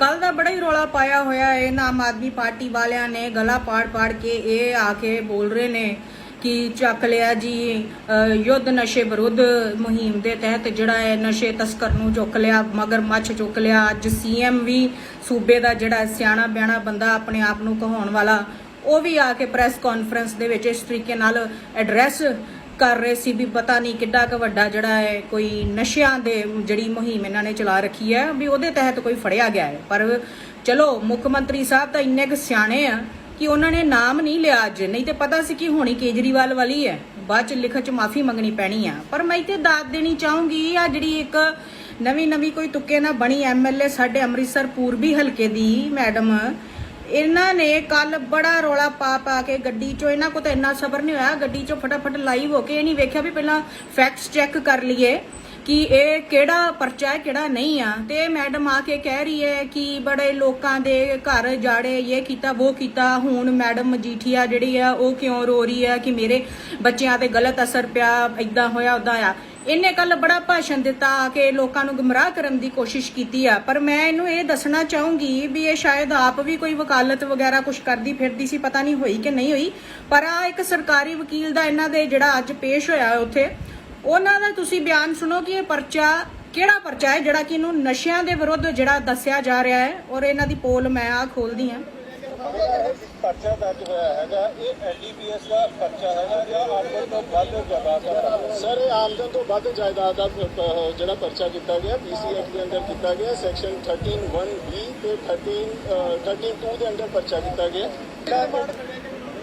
ਕੱਲ ਦਾ ਬੜਾ ਹੀ ਰੌਲਾ ਪਾਇਆ ਹੋਇਆ ਹੈ। ਨਾ ਆਮ ਆਦਮੀ ਪਾਰਟੀ ਵਾਲਿਆਂ ਨੇ ਗਲਾ ਪਾੜ ਪਾੜ ਕੇ ਇਹ ਆ ਕੇ ਬੋਲ ਰਹੇ ਨੇ ਕਿ ਚੱਕ ਲਿਆ ਜੀ ਯੁੱਧ ਨਸ਼ੇ ਵਿਰੁੱਧ ਮੁਹਿੰਮ ਦੇ ਤਹਿਤ ਜਿਹੜਾ ਹੈ ਨਸ਼ੇ ਤਸਕਰ ਨੂੰ ਚੁੱਕ ਲਿਆ ਮਗਰ ਮੱਛ ਚੁੱਕ ਲਿਆ। ਅੱਜ ਸੀਐਮ ਵੀ ਸੂਬੇ ਦਾ ਜਿਹੜਾ ਸਿਆਣਾ ਬਿਆਣਾ ਬੰਦਾ ਆਪਣੇ ਆਪ ਨੂੰ ਕਹਾਉਣ ਵਾਲਾ, ਉਹ ਵੀ ਆ ਕੇ ਪ੍ਰੈਸ ਕਾਨਫਰੰਸ ਦੇ ਵਿੱਚ ਇਸ ਤਰੀਕੇ ਨਾਲ ਐਡਰੈਸ ਕਰ ਰਹੇ ਸੀ ਵੀ ਪਤਾ ਨਹੀਂ ਕਿੱਡਾ ਕੁ ਵੱਡਾ ਜਿਹੜਾ ਹੈ, ਕੋਈ ਨਸ਼ਿਆਂ ਦੇ ਜਿਹੜੀ ਮੁਹਿੰਮ ਇਹਨਾਂ ਨੇ ਚਲਾ ਰੱਖੀ ਹੈ, ਵੀ ਉਹਦੇ ਤਹਿਤ ਕੋਈ ਫੜਿਆ ਗਿਆ ਹੈ। ਪਰ ਚਲੋ, ਮੁੱਖ ਮੰਤਰੀ ਸਾਹਿਬ ਤਾਂ ਇੰਨੇ ਕੁ ਸਿਆਣੇ ਆ ਕਿ ਉਹਨਾਂ ਨੇ ਨਾਮ ਨਹੀਂ ਲਿਆ ਅੱਜ। ਨਹੀਂ ਤੇ ਪਤਾ ਸੀ ਕਿ ਹੋਣੀ ਕੇਜਰੀਵਾਲ ਵਾਲੀ ਹੈ। ਬਾਅਦ ਚ ਲਿਖਤ ਚ ਮਾਫੀ ਮੰਗਣੀ ਪੈਣੀ ਆ। ਪਰ ਮੈਂ ਇੱਥੇ ਦਾਤ ਦੇਣੀ ਚਾਹੂੰਗੀ, ਆ ਜਿਹੜੀ ਇੱਕ ਨਵੀਂ ਨਵੀਂ ਕੋਈ ਤੁੱਕੇ ਨਾ ਬਣੀ ਐਮਐਲਏ ਸਾਡੇ ਅੰਮ੍ਰਿਤਸਰ ਪੂਰਬੀ ਹਲਕੇ ਦੀ ਮੈਡਮ ਇਹਨਾਂ ਨੇ ਕੱਲ ਬੜਾ ਰੋਲਾ ਪਾ ਪਾ ਕੇ ਗੱਡੀ ਚੋਂ, ਇਹਨਾਂ ਕੋ ਤਾਂ ਇੰਨਾ ਸਬਰ ਨਹੀਂ ਹੋਇਆ, ਗੱਡੀ ਚੋਂ ਫਟਾਫਟ ਲਾਈਵ ਹੋ ਕੇ ਇਹ ਨਹੀਂ ਵੇਖਿਆ ਵੀ ਪਹਿਲਾਂ ਫੈਕਟਸ ਚੈੱਕ ਕਰ ਲਈਏ ਕਿ ਇਹ ਕਿਹੜਾ ਪਰਚਾ ਹੈ, ਕਿਹੜਾ ਨਹੀਂ ਆ। ਤੇ ਮੈਡਮ ਆ ਕੇ ਕਹਿ ਰਹੀ ਹੈ ਕਿ ਬੜੇ ਲੋਕਾਂ ਦੇ ਘਰ ਜਾੜੇ, ਇਹ ਕੀਤਾ, ਉਹ ਕੀਤਾ, ਹੁਣ ਮੈਡਮ ਮਜੀਠੀਆ ਜਿਹੜੀ ਆ, ਉਹ ਕਿਉਂ ਰੋ ਰਹੀ ਹੈ ਕਿ ਮੇਰੇ ਬੱਚਿਆਂ ਤੇ ਗਲਤ ਅਸਰ ਪਿਆ ਇਦਾਂ ਹੋਇਆ ਉਦਾਂ ਆ ਇਹਨੇ ਕੱਲ ਬੜਾ ਭਾਸ਼ਣ ਦਿੱਤਾ ਕਿ ਲੋਕਾਂ ਨੂੰ ਗੁੰਮਰਾਹ ਕਰਨ ਦੀ ਕੋਸ਼ਿਸ਼ ਕੀਤੀ ਆ। ਪਰ ਮੈਂ ਇਹਨੂੰ ਇਹ ਦੱਸਣਾ ਚਾਹੂੰਗੀ ਵੀ ਇਹ ਸ਼ਾਇਦ ਆਪ ਵੀ ਕੋਈ ਵਕਾਲਤ ਵਗੈਰਾ ਕੁਝ ਕਰਦੀ ਫਿਰਦੀ ਸੀ, ਪਤਾ ਨਹੀਂ ਹੋਈ ਕਿ ਨਹੀਂ ਹੋਈ। ਪਰ ਆ ਇੱਕ ਸਰਕਾਰੀ ਵਕੀਲ ਦਾ ਇਹਨਾਂ ਦੇ ਜਿਹੜਾ ਅੱਜ ਪੇਸ਼ ਹੋਇਆ ਉੱਥੇ, ਉਹਨਾਂ ਦਾ ਤੁਸੀਂ ਬਿਆਨ ਸੁਣੋ ਕਿ ਇਹ ਪਰਚਾ ਕਿਹੜਾ ਪਰਚਾ ਹੈ ਜਿਹੜਾ ਕਿ ਇਹਨੂੰ ਨਸ਼ਿਆਂ ਦੇ ਵਿਰੁੱਧ ਜਿਹੜਾ ਦੱਸਿਆ ਜਾ ਰਿਹਾ ਹੈ ਔਰ ਇਹਨਾਂ ਦੀ ਪੋਲ ਮੈਂ ਆ ਖੋਲਦੀ ਹਾਂ। ਪਰਚਾ ਦਰਜ ਹੋਇਆ ਹੈਗਾ ਇਹ ਐਨਡੀਪੀਐਸ ਦਾ ਪਰਚਾ ਹੈਗਾ ਜਾਂ ਆਮਦਨ ਤੋਂ ਵੱਧ ਜਾਇਦਾਦ ਦਾ ਸਰ ਇਹ ਆਮਦਨ ਤੋਂ ਵੱਧ ਜਾਇਦਾਦ ਦਾ ਜਿਹੜਾ ਪਰਚਾ ਕੀਤਾ ਗਿਆ ਪੀਸੀਐਫ ਦੇ ਅੰਦਰ ਕੀਤਾ ਗਿਆ ਸੈਕਸ਼ਨ 131 ਬੀ ਤੇ 13 ਅ, 132 ਦੇ ਅੰਦਰ ਪਰਚਾ ਕੀਤਾ ਗਿਆ।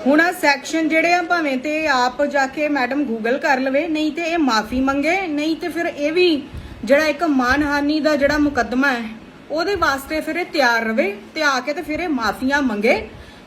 ਹੁਣ ਆ ਸੈਕਸ਼ਨ ਜਿਹੜੇ ਆ ਭਾਵੇਂ ਤੇ ਆਪ ਜਾ ਕੇ ਮੈਡਮ ਗੂਗਲ ਕਰ ਲਵੇ ਨਹੀਂ ਤੇ ਇਹ ਮਾਫੀ ਮੰਗੇ ਨਹੀਂ ਤੇ ਫਿਰ ਇਹ ਵੀ ਜਿਹੜਾ ਇੱਕ ਮਾਨਹਾਨੀ ਦਾ ਜਿਹੜਾ ਮੁਕੱਦਮਾ ਹੈ ਉਹਦੇ ਵਾਸਤੇ ਫਿਰ ਇਹ ਤਿਆਰ ਰਵੇ ਤੇ ਆ ਕੇ ਤੇ ਫਿਰ ਇਹ ਮਾਫੀਆਂ ਮੰਗੇ,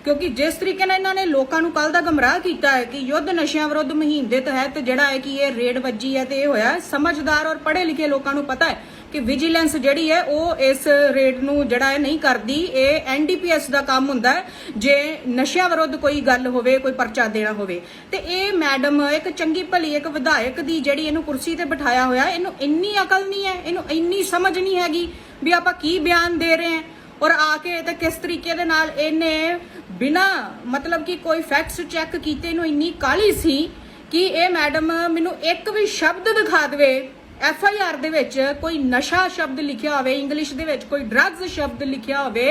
ਕਿਉਂਕਿ ਜਿਸ ਤਰੀਕੇ ਨਾਲ ਇਹਨਾਂ ਨੇ ਲੋਕਾਂ ਨੂੰ ਕੱਲ ਦਾ ਗਮਰਾਹ ਕੀਤਾ ਹੈ ਕਿ ਯੁੱਧ ਨਸ਼ਿਆਂ ਵਿਰੁੱਧ ਮੁਹਿੰਮ ਦੇ ਤਹਿਤ ਜਿਹੜਾ ਹੈ ਕਿ ਇਹ ਰੇਡ ਵੱਜੀ ਹੈ ਤੇ ਇਹ ਹੋਇਆ ਸਮਝਦਾਰ ਔਰ ਪੜ੍ਹੇ ਲਿਖੇ ਲੋਕਾਂ ਨੂੰ ਪਤਾ ਹੈ ਕਿ ਵਿਜੀਲੈਂਸ ਜਿਹੜੀ ਹੈ ਉਹ ਇਸ ਰੇਡ ਨੂੰ ਜਿਹੜਾ ਹੈ ਨਹੀਂ ਕਰਦੀ, ਇਹ ਐਨਡੀਪੀਐਸ ਦਾ ਕੰਮ ਹੁੰਦਾ ਹੈ, ਜੇ ਨਸ਼ਿਆਂ ਵਿਰੁੱਧ ਕੋਈ ਗੱਲ ਹੋਵੇ, ਕੋਈ ਪਰਚਾ ਦੇਣਾ ਹੋਵੇ। ਤੇ ਇਹ ਮੈਡਮ ਇੱਕ ਚੰਗੀ ਭਲੀ, ਇੱਕ ਵਿਧਾਇਕ ਦੀ ਜਿਹੜੀ ਇਹਨੂੰ ਕੁਰਸੀ ਤੇ ਬਿਠਾਇਆ ਹੋਇਆ, ਇਹਨੂੰ ਇੰਨੀ ਅਕਲ ਨਹੀਂ ਹੈ, ਇਹਨੂੰ ਇੰਨੀ ਸਮਝ ਨਹੀਂ ਹੈਗੀ ਵੀ ਆਪਾਂ ਕੀ ਬਿਆਨ ਦੇ ਰਹੇ ਹਾਂ? ਔਰ ਆ ਕੇ ਤੇ ਕਿਸ ਤਰੀਕੇ ਦੇ ਨਾਲ ਇਹਨੇ ਬਿਨਾ ਮਤਲਬ ਕਿ ਕੋਈ ਫੈਕਟਸ ਚੈੱਕ ਕੀਤੇ ਨੂੰ ਇੰਨੀ ਕਾਲੀ ਸੀ ਕਿ ਇਹ ਮੈਡਮ ਮੈਨੂੰ ਇੱਕ ਵੀ ਸ਼ਬਦ ਦਿਖਾ ਦੇਵੇ ਐਫ ਆਈ ਆਰ ਦੇ ਵਿੱਚ ਕੋਈ ਨਸ਼ਾ ਸ਼ਬਦ ਲਿਖਿਆ ਹੋਵੇ ਇੰਗਲਿਸ਼ ਦੇ ਵਿੱਚ ਕੋਈ ਡਰੱਗਸ ਸ਼ਬਦ ਲਿਖਿਆ ਹੋਵੇ,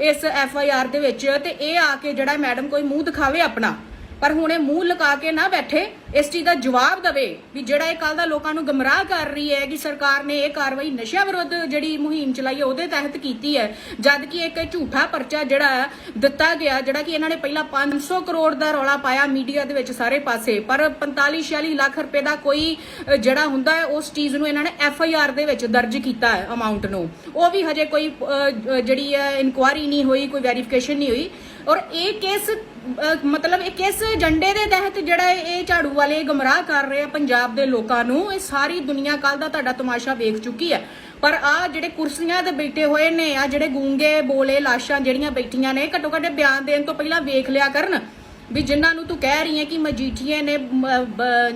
ਇਸ ਐਫ ਆਈ ਆਰ ਦੇ ਵਿੱਚ ਤੇ ਇਹ ਆ ਕੇ ਜਿਹੜਾ ਮੈਡਮ ਕੋਈ ਮੂੰਹ ਦਿਖਾਵੇ ਆਪਣਾ। ਪਰ ਹੁਣ ਇਹ ਮੂੰਹ ਲਗਾ ਕੇ ਨਾ ਬੈਠੇ, ਇਸ ਚੀਜ਼ ਦਾ ਜਵਾਬ ਦਵੇ ਵੀ ਜਿਹੜਾ ਇਹ ਕੱਲ ਦਾ ਲੋਕਾਂ ਨੂੰ ਗਮਰਾਹ ਕਰ ਰਹੀ ਹੈ ਕਿ ਸਰਕਾਰ ਨੇ ਇਹ ਕਾਰਵਾਈ ਨਸ਼ਿਆਂ ਵਿਰੁੱਧ ਜਿਹੜੀ ਮੁਹਿੰਮ ਚਲਾਈ ਹੈ, ਉਹਦੇ ਤਹਿਤ ਕੀਤੀ ਹੈ, ਜਦ ਕਿ ਇੱਕ ਝੂਠਾ ਪਰਚਾ ਜਿਹੜਾ ਦਿੱਤਾ ਗਿਆ, ਜਿਹੜਾ ਕਿ ਇਹਨਾਂ ਨੇ ਪਹਿਲਾਂ 500 ਕਰੋੜ ਦਾ ਰੌਲਾ ਪਾਇਆ ਮੀਡੀਆ ਦੇ ਵਿੱਚ ਸਾਰੇ ਪਾਸੇ, ਪਰ 45 46 ਲੱਖ ਰੁਪਏ ਦਾ ਕੋਈ ਜਿਹੜਾ ਹੁੰਦਾ ਹੈ, ਉਸ ਚੀਜ਼ ਨੂੰ ਇਹਨਾਂ ਨੇ ਐਫ ਆਈ ਆਰ ਦੇ ਵਿੱਚ ਦਰਜ ਕੀਤਾ ਹੈ ਅਮਾਉਂਟ ਨੂੰ। ਉਹ ਵੀ ਹਜੇ ਕੋਈ ਜਿਹੜੀ ਹੈ ਇਨਕੁਆਰੀ ਨਹੀਂ ਹੋਈ, ਕੋਈ ਵੈਰੀਫਿਕੇਸ਼ਨ ਨਹੀਂ ਹੋਈ। ਔਰ ਇਹ ਕੇਸ ਮਤਲਬ ਇਹ ਕਿਸ ਏਜੰਡੇ ਦੇ ਤਹਿਤ ਜਿਹੜਾ ਇਹ ਝਾੜੂ ਵਾਲੇ ਗਮਰਾਹ ਕਰ ਰਹੇ ਆ ਪੰਜਾਬ ਦੇ ਲੋਕਾਂ ਨੂੰ, ਇਹ ਸਾਰੀ ਦੁਨੀਆ ਕੱਲ ਦਾ ਤੁਹਾਡਾ ਤਮਾਸ਼ਾ ਵੇਖ ਚੁੱਕੀ ਹੈ। ਪਰ ਆ ਜਿਹੜੇ ਕੁਰਸੀਆਂ ਤੇ ਬੈਠੇ ਹੋਏ ਨੇ, ਆ ਜਿਹੜੇ ਗੂੰਗੇ, ਬੋਲੇ, ਲਾਸ਼ਾਂ ਜਿਹੜੀਆਂ ਬੈਠੀਆਂ ਨੇ ਘੱਟੋ ਘੱਟ ਬਿਆਨ ਦੇਣ ਤੋਂ ਪਹਿਲਾਂ ਵੇਖ ਲਿਆ ਕਰਨ ਵੀ ਜਿਨ੍ਹਾਂ ਨੂੰ ਤੂੰ ਕਹਿ ਰਹੀ ਹੈ ਕਿ ਮਜੀਠੀਏ ਨੇ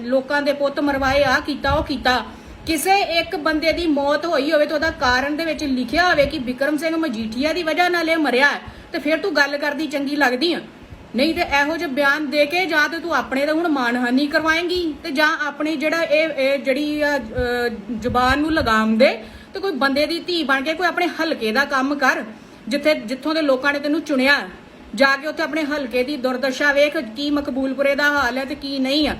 ਲੋਕਾਂ ਦੇ ਪੁੱਤ ਮਰਵਾਏ ਆ ਕੀਤਾ, ਉਹ ਕੀਤਾ। ਕਿਸੇ ਇੱਕ ਬੰਦੇ ਦੀ ਮੌਤ ਹੋਈ ਹੋਵੇ ਤਾਂ ਉਹਦਾ ਕਾਰਨ ਦੇ ਵਿੱਚ ਲਿਖਿਆ ਹੋਵੇ ਕਿ ਵਿਕਰਮ ਸਿੰਘ ਮਜੀਠੀਆ ਦੀ ਵਜ੍ਹਾ ਨਾਲ ਇਹ ਮਰਿਆ ਤੇ ਫਿਰ ਤੂੰ ਗੱਲ ਕਰਦੀ, ਚੰਗੀ ਲੱਗਦੀ ਆ। ਨਹੀਂ ਤੇ ਇਹੋ ਜਿਹੇ ਬਿਆਨ ਦੇ ਕੇ ਜਾਂ ਤੇ ਤੂੰ ਆਪਣੇ ਦਾ ਹੁਣ ਮਾਨਹਾਨੀ ਕਰਵਾਏਂਗੀ ਤੇ ਜਾਂ ਆਪਣੇ ਜਿਹੜਾ ਇਹ ਇਹ ਜਿਹੜੀ ਆ, ਜ਼ੁਬਾਨ ਨੂੰ ਲਗਾਮ ਦੇ ਤੇ ਕੋਈ ਬੰਦੇ ਦੀ ਧੀ ਬਣ ਕੇ ਕੋਈ ਆਪਣੇ ਹਲਕੇ ਦਾ ਕੰਮ ਕਰ ਜਿੱਥੇ ਜਿੱਥੋਂ ਦੇ ਲੋਕਾਂ ਨੇ ਤੈਨੂੰ ਚੁਣਿਆ ਜਾ ਕੇ ਉੱਥੇ ਆਪਣੇ ਹਲਕੇ ਦੀ ਦੁਰਦਸ਼ਾ ਵੇਖ ਕੀ ਮਕਬੂਲਪੁਰੇ ਦਾ ਹਾਲ ਹੈ ਤੇ ਕੀ ਨਹੀਂ ਆ।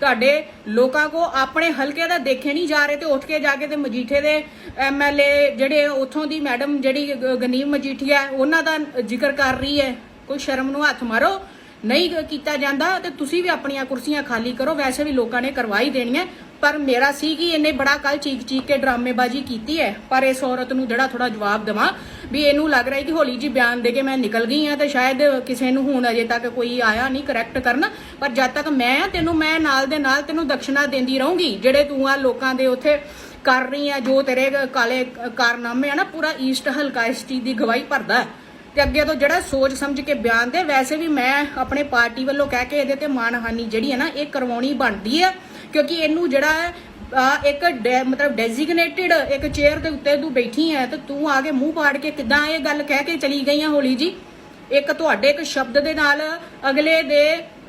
ਤੁਹਾਡੇ ਲੋਕਾਂ ਕੋ ਆਪਣੇ ਹਲਕੇ ਦਾ ਦੇਖੇ ਨਹੀਂ ਜਾ ਰਹੇ ਤੇ ਉੱਠ ਕੇ ਜਾ ਕੇ ਤੇ ਮਜੀਠੇ ਦੇ ਐਮਐਲਏ ਜਿਹੜੇ ਉਥੋਂ ਦੀ ਮੈਡਮ ਜਿਹੜੀ ਗਨੀਮ ਮਜੀਠੀਆ ਉਹਨਾਂ ਦਾ ਜ਼ਿਕਰ ਕਰ ਰਹੀ ਹੈ। ਕੋਈ ਸ਼ਰਮ ਨੂੰ ਹੱਥ ਮਾਰੋ। ਨਹੀਂ ਕੀਤਾ ਜਾਂਦਾ ਤੇ ਤੁਸੀਂ ਵੀ ਆਪਣੀਆਂ ਕੁਰਸੀਆਂ ਖਾਲੀ ਕਰੋ। ਵੈਸੇ ਵੀ ਲੋਕਾਂ ਨੇ ਕਰਵਾਈ ਦੇਣੀਆਂ। ਪਰ ਮੇਰਾ ਸੀ ਕਿ ਇਹਨੇ ਬੜਾ ਕੱਲ ਚੀਕ ਚੀਕ ਕੇ ਡਰਾਮੇਬਾਜ਼ੀ ਕੀਤੀ ਹੈ। ਪਰ ਇਸ ਔਰਤ ਨੂੰ ਜਿਹੜਾ ਥੋੜਾ ਜਵਾਬ ਦੇਵਾਂ ਵੀ ਇਹਨੂੰ ਲੱਗ ਰਿਹਾ ਕਿ ਹੋਲੀ ਜੀ ਬਿਆਨ ਦੇ ਕੇ ਮੈਂ ਨਿਕਲ ਗਈ ਆ ਤੇ ਸ਼ਾਇਦ ਕਿਸੇ ਨੂੰ ਹੁਣ ਅਜੇ ਤੱਕ ਕੋਈ ਆਇਆ ਨਹੀਂ ਕਰੈਕਟ ਕਰਨ। ਪਰ ਜਦ ਤੱਕ ਮੈਂ ਤੈਨੂੰ ਮੈਂ ਨਾਲ ਦੇ ਨਾਲ ਤੈਨੂੰ ਦਕਸ਼ਨਾ ਦਿੰਦੀ ਰਹੂੰਗੀ। ਜਿਹੜੇ ਤੂੰ ਆ ਲੋਕਾਂ ਦੇ ਉੱਥੇ ਕਰ ਰਹੀ ਆ ਜੋ ਤੇਰੇ ਕਾਲੇ ਕਾਰਨਾਮੇ ਆ ਨਾ, ਪੂਰਾ ਈਸਟ ਹਲਕਾ ਇਸ ਚੀਜ਼ ਦੀ ਗਵਾਹੀ ਭਰਦਾ ਹੈ। ਤੇ ਅੱਗੇ ਤੋਂ ਜਿਹੜਾ ਸੋਚ ਸਮਝ ਕੇ ਬਿਆਨ ਦੇ, ਵੈਸੇ ਵੀ ਮੈਂ ਆਪਣੇ ਪਾਰਟੀ ਵੱਲੋਂ ਕਹਿ ਕੇ ਇਹਦੇ ਤੇ ਮਾਨਹਾਨੀ ਜਿਹੜੀ ਹੈ ਨਾ, ਇਹ ਕਰਵਾਉਣੀ ਬਣਦੀ ਹੈ, ਕਿਉਂਕਿ ਇਹਨੂੰ ਜਿਹੜਾ ਹੈ ਇੱਕ ਮਤਲਬ ਡੈਜ਼ਿਗਨੇਟਿਡ ਇੱਕ ਚੇਅਰ ਦੇ ਉੱਤੇ ਤੂੰ ਬੈਠੀ ਹੈ, ਤੇ ਤੂੰ ਆ ਕੇ ਮੂੰਹ ਪਾੜ ਕੇ ਕਿਦਾਂ ਇਹ ਗੱਲ ਕਹਿ ਕੇ ਚਲੀ ਗਈ ਆ ਹੋਲੀ ਜੀ? ਇੱਕ ਤੁਹਾਡੇ ਇੱਕ ਸ਼ਬਦ ਦੇ ਨਾਲ ਅਗਲੇ ਦੇ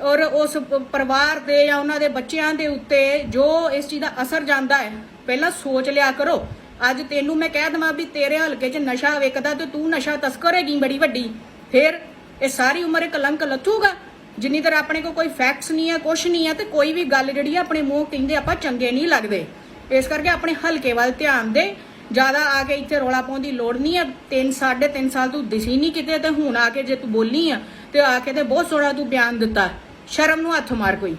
ਔਰ ਉਸ ਪਰਿਵਾਰ ਦੇ ਜਾਂ ਉਹਨਾਂ ਦੇ ਬੱਚਿਆਂ ਦੇ ਉੱਤੇ ਜੋ ਇਸ ਚੀਜ਼ ਦਾ ਅਸਰ ਜਾਂਦਾ ਹੈ, ਪਹਿਲਾਂ ਸੋਚ ਲਿਆ ਕਰੋ। ਅੱਜ ਤੈਨੂੰ ਮੈਂ ਕਹਿ ਦਵਾਂ ਵੀ ਤੇਰੇ ਹਲਕੇ 'ਚ ਨਸ਼ਾ ਵਿਕਦਾ ਤੇ ਤੂੰ ਨਸ਼ਾ ਤਸਕਰ ਹੈਗੀ ਬੜੀ ਵੱਡੀ। ਫਿਰ ਇਹ ਸਾਰੀ ਉਮਰ ਇਹ ਕਲੰਕ ਲੱਥੂਗਾ? ਜਿੰਨੀ ਦੇਰ ਆਪਣੇ ਕੋਲ ਕੋਈ ਫੈਕਟਸ ਨਹੀਂ ਹੈ ਕੁਛ ਨਹੀਂ ਹੈ ਤੇ ਕੋਈ ਵੀ ਗੱਲ ਜਿਹੜੀ ਆ ਆਪਣੇ ਮੂੰਹ ਕਹਿੰਦੇ ਆਪਾਂ ਚੰਗੇ ਨਹੀਂ ਲੱਗਦੇ। ਇਸ ਕਰਕੇ ਆਪਣੇ ਹਲਕੇ ਵੱਲ ਧਿਆਨ ਦੇ। ਜ਼ਿਆਦਾ ਆ ਕੇ ਇੱਥੇ ਰੋਲਾ ਪਾਉਣ ਦੀ ਲੋੜ ਨਹੀਂ ਹੈ 3 3.5 ਸਾਲ ਤੂੰ ਦਿਸੀ ਨਹੀਂ ਕਿਤੇ ਤੇ ਹੁਣ ਆ ਕੇ ਜੇ ਤੂੰ ਬੋਲੀ ਆ ਤੇ ਆ ਕੇ ਤੇ ਬਹੁਤ ਸੋਹਣਾ ਤੂੰ ਬਿਆਨ ਦਿੱਤਾ। ਸ਼ਰਮ ਨੂੰ ਹੱਥ ਮਾਰ ਕੋਈ।